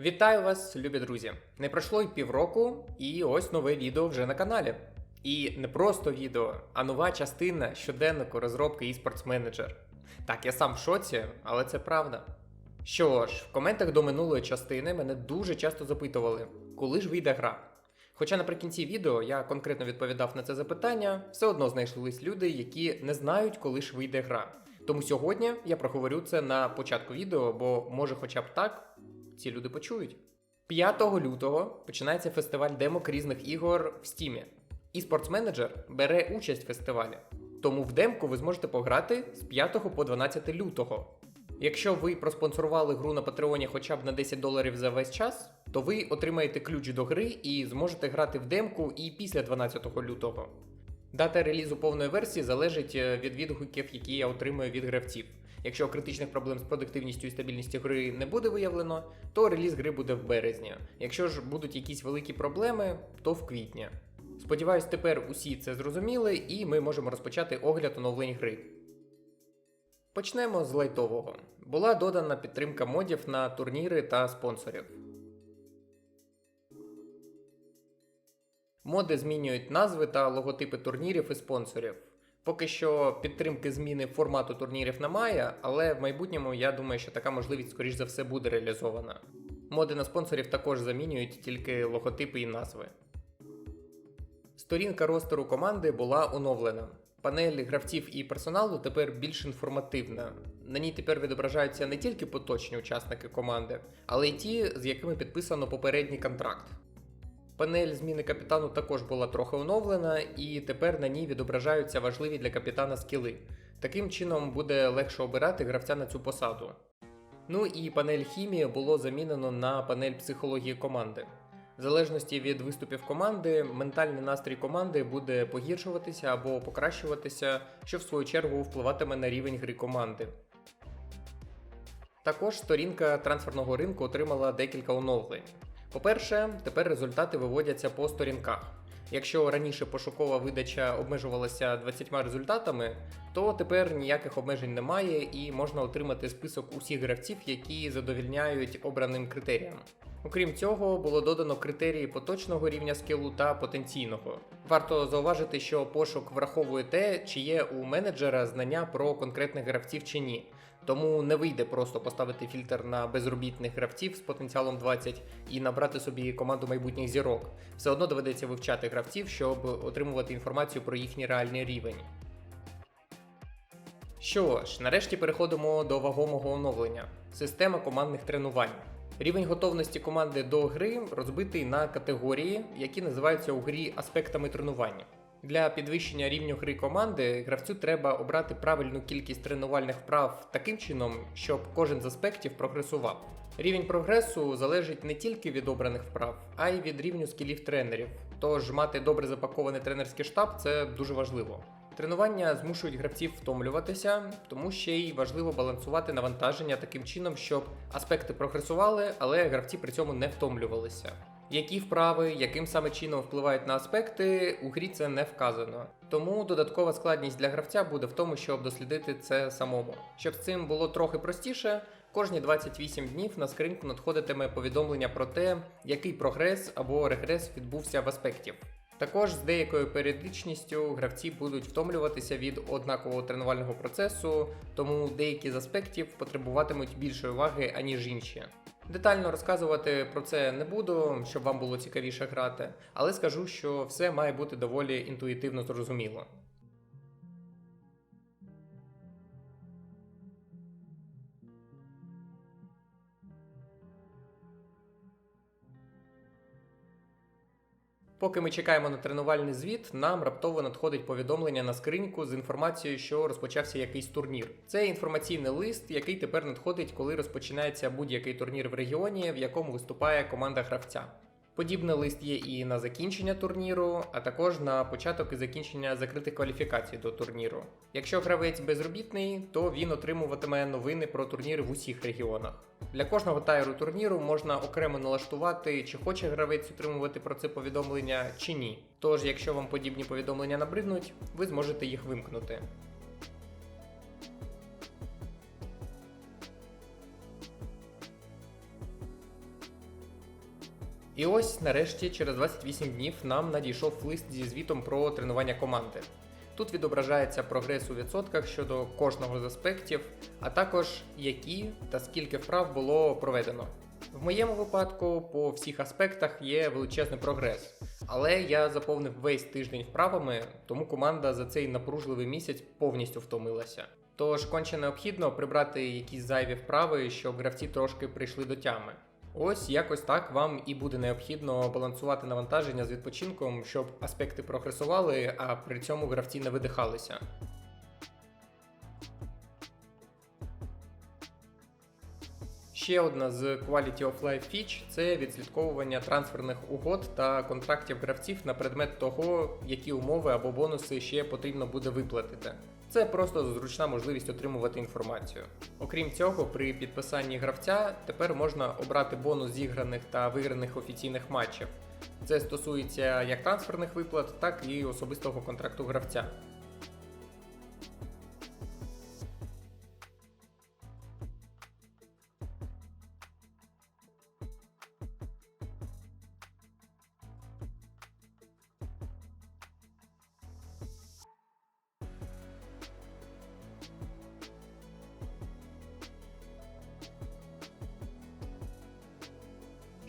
Вітаю вас, любі друзі! Не пройшло й півроку, і ось нове відео вже на каналі. І не просто відео, а нова частина щоденнику розробки eSports Manager. Так, я сам в шоці, але це правда. Що ж, в коментах до минулої частини мене дуже часто запитували, коли ж вийде гра. Хоча наприкінці відео я конкретно відповідав на це запитання, все одно знайшлись люди, які не знають, коли ж вийде гра. Тому сьогодні я проговорю це на початку відео, бо може хоча б так ці люди почують. 5 лютого починається фестиваль демок різних ігор в Стімі. eSports Manager бере участь в фестивалі. Тому в демку ви зможете пограти з 5 по 12 лютого. Якщо ви проспонсорували гру на Патреоні хоча б на 10 доларів за весь час, то ви отримаєте ключ до гри і зможете грати в демку і після 12 лютого. Дата релізу повної версії залежить е, від відгуків, які я отримую від гравців. Якщо критичних проблем з продуктивністю і стабільністю гри не буде виявлено, то реліз гри буде в березні. Якщо ж будуть якісь великі проблеми, то в квітні. Сподіваюсь, тепер усі це зрозуміли, і ми можемо розпочати огляд оновлень гри. Почнемо з лайтового. Була додана підтримка модів на турніри та спонсорів. Моди змінюють назви та логотипи турнірів і спонсорів. Поки що підтримки зміни формату турнірів немає, але в майбутньому я думаю, що така можливість, скоріш за все, буде реалізована. Моди на спонсорів також замінюють тільки логотипи і назви. Сторінка ростеру команди була оновлена. Панель гравців і персоналу тепер більш інформативна. На ній тепер відображаються не тільки поточні учасники команди, але й ті, з якими підписано попередній контракт. Панель зміни капітану також була трохи оновлена, і тепер на ній відображаються важливі для капітана скіли. Таким чином буде легше обирати гравця на цю посаду. Ну і панель хімії було замінено на панель психології команди. В залежності від виступів команди, ментальний настрій команди буде погіршуватися або покращуватися, що в свою чергу впливатиме на рівень гри команди. Також сторінка трансферного ринку отримала декілька оновлень. По-перше, тепер результати виводяться по сторінках. Якщо раніше пошукова видача обмежувалася 20 результатами, то тепер ніяких обмежень немає і можна отримати список усіх гравців, які задовільняють обраним критеріям. Окрім цього, було додано критерії поточного рівня скілу та потенційного. Варто зауважити, що пошук враховує те, чи є у менеджера знання про конкретних гравців чи ні. Тому не вийде просто поставити фільтр на безробітних гравців з потенціалом 20 і набрати собі команду майбутніх зірок. Все одно доведеться вивчати гравців, щоб отримувати інформацію про їхній реальний рівень. Що ж, нарешті переходимо до вагомого оновлення система командних тренувань. Рівень готовності команди до гри розбитий на категорії, які називаються у грі аспектами тренування. Для підвищення рівню гри команди гравцю треба обрати правильну кількість тренувальних вправ таким чином, щоб кожен з аспектів прогресував. Рівень прогресу залежить не тільки від обраних вправ, а й від рівню скілів тренерів. Тож мати добре запакований тренерський штаб це дуже важливо. Тренування змушують гравців втомлюватися, тому ще й важливо балансувати навантаження таким чином, щоб аспекти прогресували, але гравці при цьому не втомлювалися. Які вправи, яким саме чином впливають на аспекти, у грі це не вказано. Тому додаткова складність для гравця буде в тому, щоб дослідити це самому. Щоб з цим було трохи простіше, кожні 28 днів на скриньку надходитиме повідомлення про те, який прогрес або регрес відбувся в аспектів. Також з деякою періодичністю гравці будуть втомлюватися від однакового тренувального процесу, тому деякі з аспектів потребуватимуть більшої уваги, аніж інші. Детально розказувати про це не буду, щоб вам було цікавіше грати, але скажу, що все має бути доволі інтуїтивно зрозуміло. Поки ми чекаємо на тренувальний звіт, нам раптово надходить повідомлення на скриньку з інформацією, що розпочався якийсь турнір. Це інформаційний лист, який тепер надходить, коли розпочинається будь-який турнір в регіоні, в якому виступає команда гравця. Подібний лист є і на закінчення турніру, а також на початок і закінчення закритих кваліфікацій до турніру. Якщо гравець безробітний, то він отримуватиме новини про турніри в усіх регіонах. Для кожного тайру турніру можна окремо налаштувати, чи хоче гравець отримувати про це повідомлення, чи ні. Тож, якщо вам подібні повідомлення набриднуть, ви зможете їх вимкнути. І ось нарешті, через 28 днів, нам надійшов лист зі звітом про тренування команди. Тут відображається прогрес у відсотках щодо кожного з аспектів, а також які та скільки вправ було проведено. В моєму випадку по всіх аспектах є величезний прогрес, але я заповнив весь тиждень вправами, тому команда за цей напружливий місяць повністю втомилася. Тож конче необхідно прибрати якісь зайві вправи, щоб гравці трошки прийшли до тями. Ось якось так вам і буде необхідно балансувати навантаження з відпочинком, щоб аспекти прогресували, а при цьому гравці не видихалися. Ще одна з Quality of Life Fitch – це відслідковування трансферних угод та контрактів гравців на предмет того, які умови або бонуси ще потрібно буде виплатити. Це просто зручна можливість отримувати інформацію. Окрім цього, при підписанні гравця тепер можна обрати бонус зіграних та виграних офіційних матчів. Це стосується як трансферних виплат, так і особистого контракту гравця.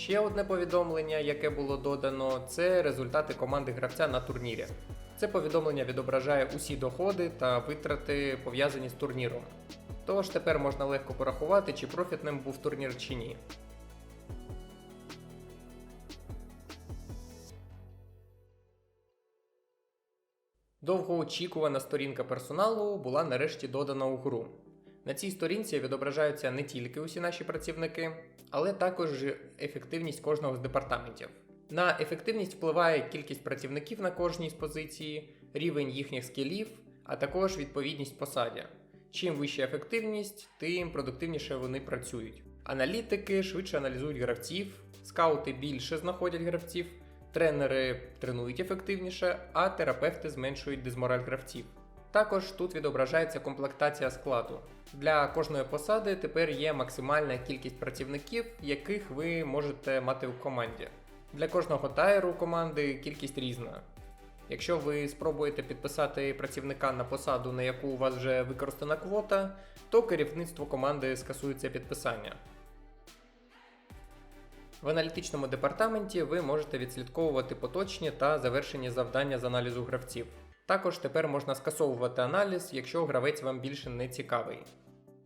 Ще одне повідомлення, яке було додано, це результати команди гравця на турнірі. Це повідомлення відображає усі доходи та витрати пов'язані з турніром. Тож тепер можна легко порахувати, чи профітним був турнір чи ні. Довгоочікувана сторінка персоналу була нарешті додана у гру. На цій сторінці відображаються не тільки усі наші працівники, але також ефективність кожного з департаментів. На ефективність впливає кількість працівників на кожній з позиції, рівень їхніх скілів, а також відповідність посаді. Чим вища ефективність, тим продуктивніше вони працюють. Аналітики швидше аналізують гравців, скаути більше знаходять гравців, тренери тренують ефективніше, а терапевти зменшують дезмораль гравців. Також тут відображається комплектація складу. Для кожної посади тепер є максимальна кількість працівників, яких ви можете мати у команді. Для кожного тайру команди кількість різна. Якщо ви спробуєте підписати працівника на посаду, на яку у вас вже використана квота, то керівництво команди скасує це підписання. В аналітичному департаменті ви можете відслідковувати поточні та завершені завдання з аналізу гравців. Також тепер можна скасовувати аналіз, якщо гравець вам більше не цікавий.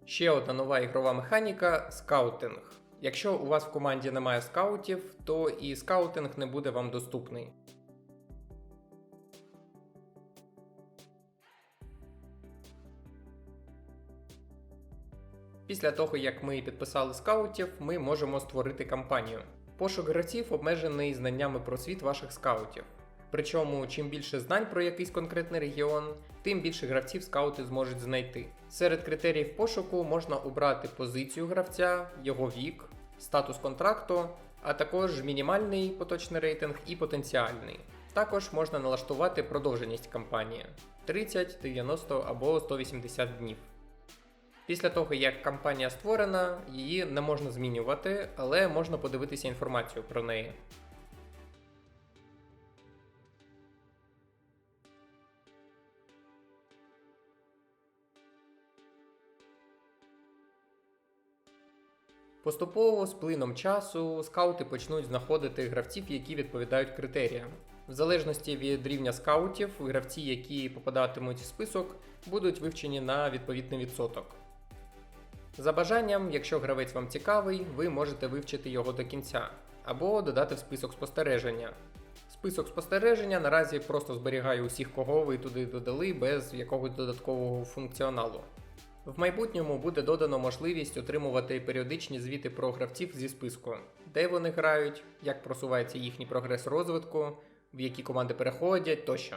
Ще одна нова ігрова механіка скаутинг. Якщо у вас в команді немає скаутів, то і скаутинг не буде вам доступний. Після того, як ми підписали скаутів, ми можемо створити кампанію. Пошук гравців обмежений знаннями про світ ваших скаутів. Причому, чим більше знань про якийсь конкретний регіон, тим більше гравців скаути зможуть знайти. Серед критеріїв пошуку можна обрати позицію гравця, його вік, статус контракту, а також мінімальний поточний рейтинг і потенціальний. Також можна налаштувати продовженість кампанії 30, 90 або 180 днів. Після того, як кампанія створена, її не можна змінювати, але можна подивитися інформацію про неї. Поступово з плином часу скаути почнуть знаходити гравців, які відповідають критеріям. В залежності від рівня скаутів, гравці, які попадатимуть в список, будуть вивчені на відповідний відсоток. За бажанням, якщо гравець вам цікавий, ви можете вивчити його до кінця або додати в список спостереження. Список спостереження наразі просто зберігає усіх, кого ви туди додали без якогось додаткового функціоналу. В майбутньому буде додано можливість отримувати періодичні звіти про гравців зі списку, де вони грають, як просувається їхній прогрес розвитку, в які команди переходять тощо.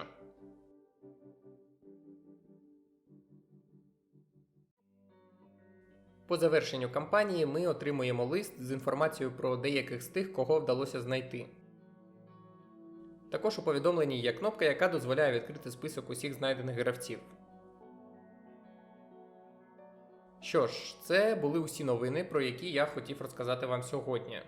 По завершенню кампанії ми отримуємо лист з інформацією про деяких з тих, кого вдалося знайти. Також у повідомленні є кнопка, яка дозволяє відкрити список усіх знайдених гравців. Що ж, це були усі новини, про які я хотів розказати вам сьогодні.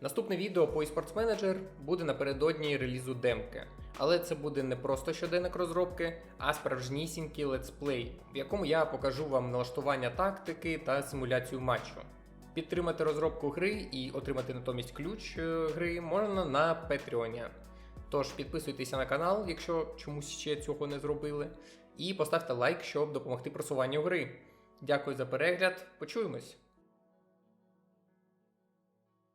Наступне відео по eSports Manager буде напередодні релізу демки. Але це буде не просто щоденник розробки, а справжнісінький летсплей, в якому я покажу вам налаштування тактики та симуляцію матчу. Підтримати розробку гри і отримати натомість ключ е, гри можна на Patreon. Тож підписуйтеся на канал, якщо чомусь ще цього не зробили, і поставте лайк, щоб допомогти просуванню гри. Дякую за перегляд, почуємось!